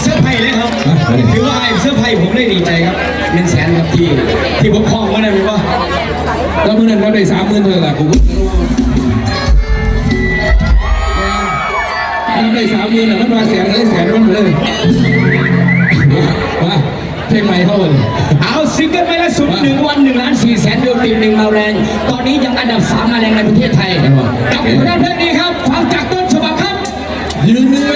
เสื้อไผ่เลยครับ ถือว่าไอ้เสื้อไผ่ผมได้ดีใจครับเป็นแสนครับที่ที่ผมคล้องว่าได้ไหมว่าแล้วเมื่อนั้นเราได้สามหมื่นเท่าไหร่ผมเราได้สามหมื่นแล้วมันมาแสนเลยแสนมันเลยเพลงใหม่เข้าเลยเอาซิงเกิลใหม่ล่าสุดหนึ่งวันหนึ่งล้านสี่แสนดวงติดหนึ่งเราแรง ตอนนี้ยังอันดับสามมาแรงในประเทศไทยกับเพลงนี้ครับฟังจากต้นฉบับครับยืนหนึ่ง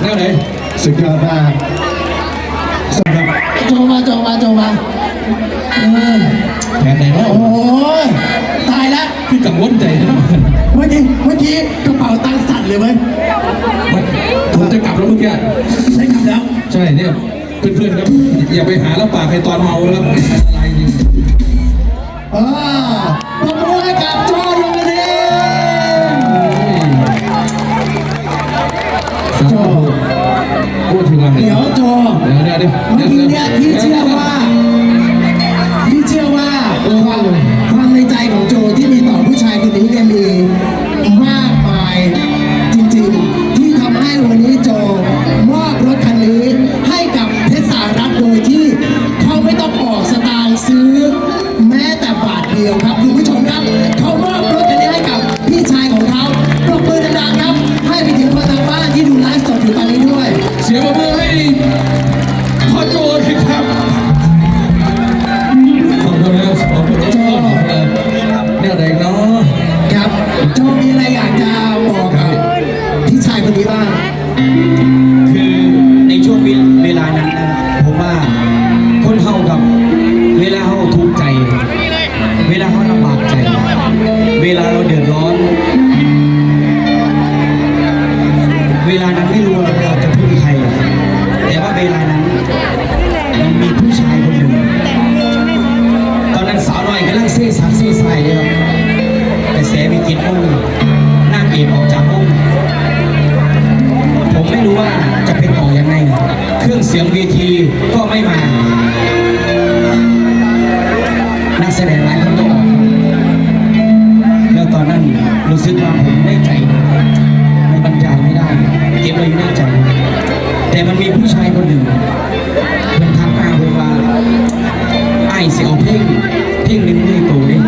แนวไหนสุดยอดมากสุดยอดจงมาจงมาจงมาแทนไหนเนาะโอ้ยตายแล้วพี่กังวลใจนะเมื่อกี้เมื่อกี้กระเป๋าตังสั่นเลยไหมันผมจะกลับแล้วเมื่อกี้ใช่กลับแล้ว ใช่เนี่ยเพื่อนเพื่อนครับอย่าไปหาแล้วปากใครตอนเมาแล้วอะไรจริงอ่าประมูลับโจ พูดถึงอะไรเดี๋ยวโจเดี๋ยวเดี๋ยวเดี๋ยว เมื่อกี้เนี่ยพี่เชื่อ สียงปรบมือให้พ่อโจเลยครับขอบคุณครับขอบคุณครับเนี่ยเด็กเนาะครับโจมีอะไรอยากจะ สียเอาเพลงเพลงหนึ่งในตัวนี้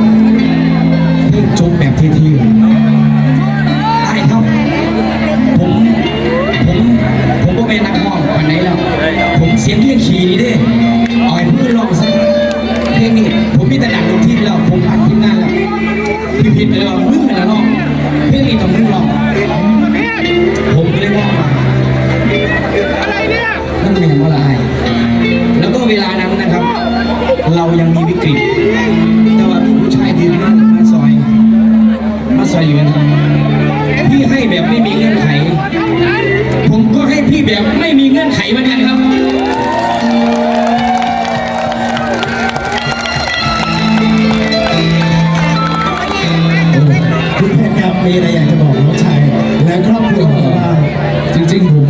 เพลงจบแบบเท่ๆไอ้ายครับ ผม ผม ผมก็เป็นนักร้องวันไหนแล้ว ผมเสียงเรียกขี่นี่เด้เอาให้เพื่อนลองสักเพลงนี้ ผมมีแต่ดักดนตรีแล้ว ผมอัดทีมงานแล้วพี่พิดไปเลยว่ามึงเป็นนักร้องเพลงนี้ต้องมึงร้องผมก็เลยว่ามานั่นเป็นว่าอะไรแล้วก็เวลานั้นนะครับ ก็ให้พี่แบบไม่มีเงื่อนไขเหมือนกันครับคุณเพชรครับมีอะไรอยากจะบอกน้องชายและครอบครัวของเราบ้างจริง ๆ ผม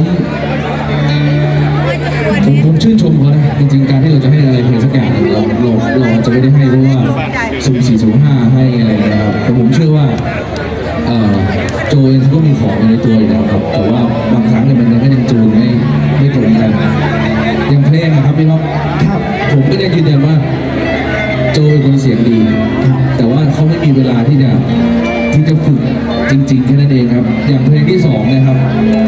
ผมผมชื่นชมเขานะจริงๆการที่เราจะให้อะไรเพียงสักอย่างหนึ่งเราเราเราจะไม่ได้ให้เพราะว่าสุ่มสี่สุ่มห้าให้อะไรอย่างเงี้ยครับแต่ผมเชื่อว่าเอ่อโจเองเขาก็มีของอยู่ในตัวอยู่แล้วครับ แต่ว่าบางครั้งเนี่ยมันก็ยังจูนไม่ไม่ตรงกันอย่างเพลงนะครับพี่น้องครับผมก็ยังยืนยันว่า โจเป็นคนเสียงดี แต่ว่าเขาไม่มีเวลาที่จะที่จะฝึกจริงๆแค่นั้นเองครับ อย่างเพลงที่สองเนะครับ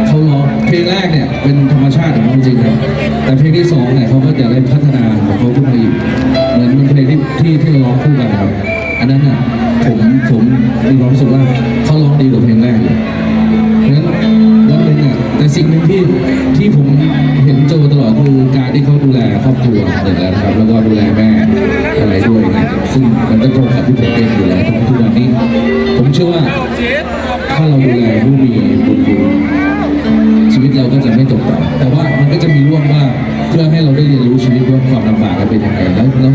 เขาร้องเพลงแรกเนี่ยเป็นธรรมชาติของเขาจริงครับ แต่เพลงที่สองเนี่ยเขาก็จะได้พัฒนา อบครัวหนึ่งแล้วนะครับ แล้วก็ดูแลแม่อะไรด้วยนะซึ่งมันก็ตรงกับที่ผมเป็นอยู่แล้วทุกทุกวันนี้ ผมเชื่อว่า ถ้าเราดูแลผู้มีบุญคุณชีวิตเราก็จะไม่ตกต่ำแต่ว่ามันก็จะมีร่วงบ้างเพื่อให้เราได้เรียนรู้ชีวิตว่าความลำบากมันเป็นยังไงแล้วแล้ว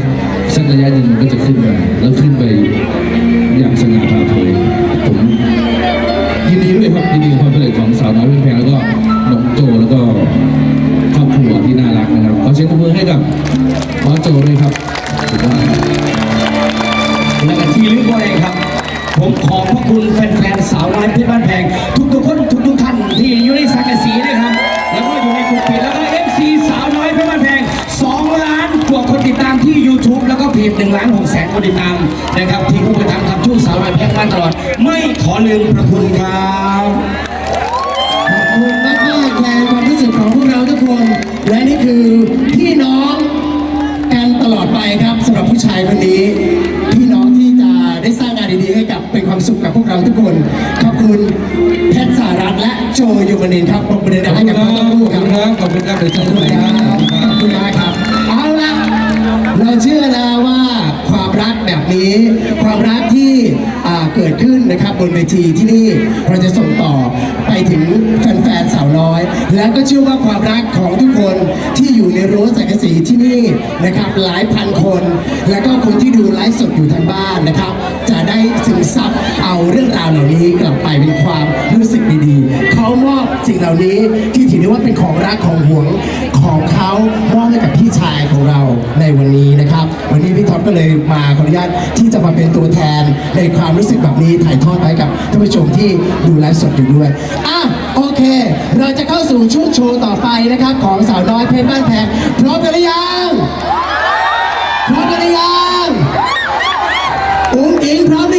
ปิดแล้วก็เอฟซีสาวน้อยเพชรบ้านแพง2ล้านกว่าคนติดตามที่ YouTube แล้วก็เพจ1ล้าน6แสนคนติดตามนะครับที่ผู้ประทำทำช่วงสาวน้อยเพชรบ้านตลอด ไม่ขอลืมพระคุณครับขอบคุณมากมากแทนความรู้สึกของพวกเราทุกคน และนี่คือพี่น้องกันตลอดไปครับสำหรับผู้ชายคนนี้พี่น้องที่จะได้สร้างงานดีๆให้กับเป็นความสุขกับพวกเราทุกคนขอบคุณ รสารัตน์และโจโยมนินทร์ครับปรบมือดังๆให้กับทั้งคู่ขคอบรับคุณครับ ขอบคุณครับเดี๋ยวเจอขอบกันคุณใหม่คครัรับบขอบคุณมากครับเอาละเราเชื่อแล้วว่าความรักแบบนี้ ความรักที่อ่าาเกิดขึ้นนะครับบนเวทีที่นี่เราจะส่งต่อไปถึง แล้วก็เชื่อว่าความรักของทุกคนที่อยู่ในรั้วสังกสีที่นี่นะครับหลายพันคน แล้วก็คนที่ดูไลฟ์สดอยู่ทางบ้านนะครับ จะได้ซึมซับเอาเรื่องราวเหล่านี้กลับไปเป็นความรู้สึกดีๆ เขามอบสิ่งเหล่านี้ที่ถือได้ว่าเป็นของรักของห่วงของเขามอบให้กับพี่ชายของเราในวันนี้นะครับ วันนี้พี่ท็อปก็เลยมาขออนุญาตที่จะมาเป็นตัวแทนในความรู้สึกแบบนี้ถ่ายทอดไปกับท่านผู้ชมที่ดูไลฟ์สดอยู่ด้วยอะโอเค เราจะเข้าสู่ช่วงโชว์ต่อไปนะครับ ของสาวน้อยเพชรบ้านแพงพร้อมกันหรือยังพร้อมกันหรือยังอุ้งอิงพร้อมหรือ